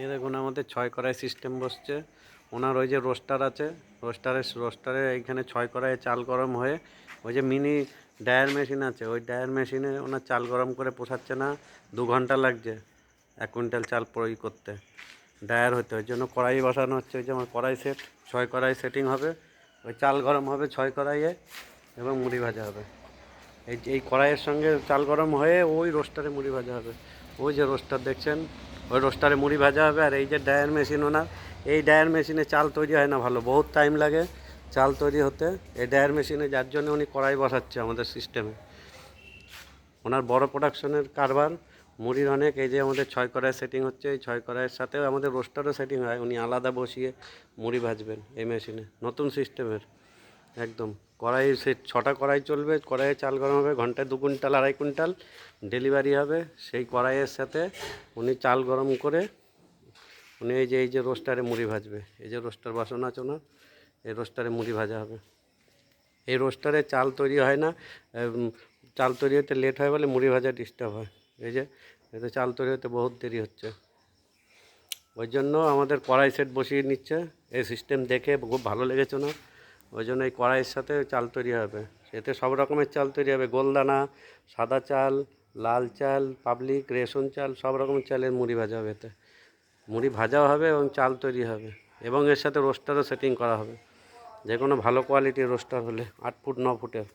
এই দেখুন, আমাদের ছয় কড়াই সিস্টেম বসছে। ওনার ওই যে রোস্টার আছে রোস্টারের রোস্টারে এইখানে ছয় কড়াই চাল গরম হয়ে, ওই যে মিনি ডায়ার মেশিন আছে, ওই ডায়ার মেশিনে ওনার চাল গরম করে পোষাচ্ছে না, দু ঘণ্টা লাগছে এক কুইন্টাল চাল প্রয়োগ করতে। ডায়ার হতে, ওই জন্য কড়াই বসানো হচ্ছে, ওই যে আমার কড়াই সেট ছয় কড়াই সেটিং হবে। ওই চাল গরম হবে ছয় কড়াইয়ে এবং মুড়ি ভাজা হবে। এই এই কড়াইয়ের সঙ্গে চাল গরম হয়ে ওই রোস্টারে মুড়ি ভাজা হবে। ওই যে রোস্টার দেখছেন ওই রোস্টারে মুড়ি ভাজা হবে আর এই যে ডায়ার মেশিন ওনার, এই ডায়ার মেশিনে চাল তৈরি হয় না ভালো, বহুত টাইম লাগে চাল তৈরি হতে। এই ডায়ার মেশিনে যার জন্য উনি কড়াই বসাচ্ছে আমাদের সিস্টেমে ওনার বড় প্রোডাকশনের কারবার, মুড়ির অনেক, এই যে আমাদের ছয় কড়াই সেটিং হচ্ছে, এই ছয় কড়াইয়ের সাথেও আমাদের রোস্টারও সেটিং হয়, উনি আলাদা বসিয়ে মুড়ি ভাজবেন এই মেশিনে, নতুন সিস্টেমের একদম। কড়াই সে ছটা কড়াই চলবে, কড়াইয়ে চাল গরম হবে, ঘন্টায় দু কুইন্টাল, আড়াই কুইন্টাল ডেলিভারি হবে। সেই কড়াইয়ের সাথে উনি চাল গরম করে, উনি এই যে এই যে রোস্টারে মুড়ি ভাজবে, এই যে রোস্টার বাসন আছে না, এই রোস্টারে মুড়ি ভাজা হবে। এই রোস্টারে চাল তৈরি হয় না চাল তৈরি হতে লেট হয় বলে মুড়ি ভাজা ডিস্টার্ব হয়। এই যে এতে চাল তৈরি হতে বহুত দেরি হচ্ছে। ওই জন্য আমাদের কড়াই সেট বসিয়ে নিচ্ছে। এই সিস্টেম দেখে খুব ভালো লেগেছে না। ওই জন্য এই কড়াইয়ের সাথে চাল তৈরি হবে। এতে সব রকমের চাল তৈরি হবে। গোলদানা, সাদা চাল, লাল চাল, পাবলিক, রেশন চাল, সব রকমের চালের মুড়ি ভাজা হবে এতে। মুড়ি ভাজাও হবে এবং চাল তৈরি হবে এবং এর সাথে রোস্টারও সেটিং করা হবে। যে কোনো ভালো কোয়ালিটির রোস্টার হলে, আট ফুট, ন ফুটের।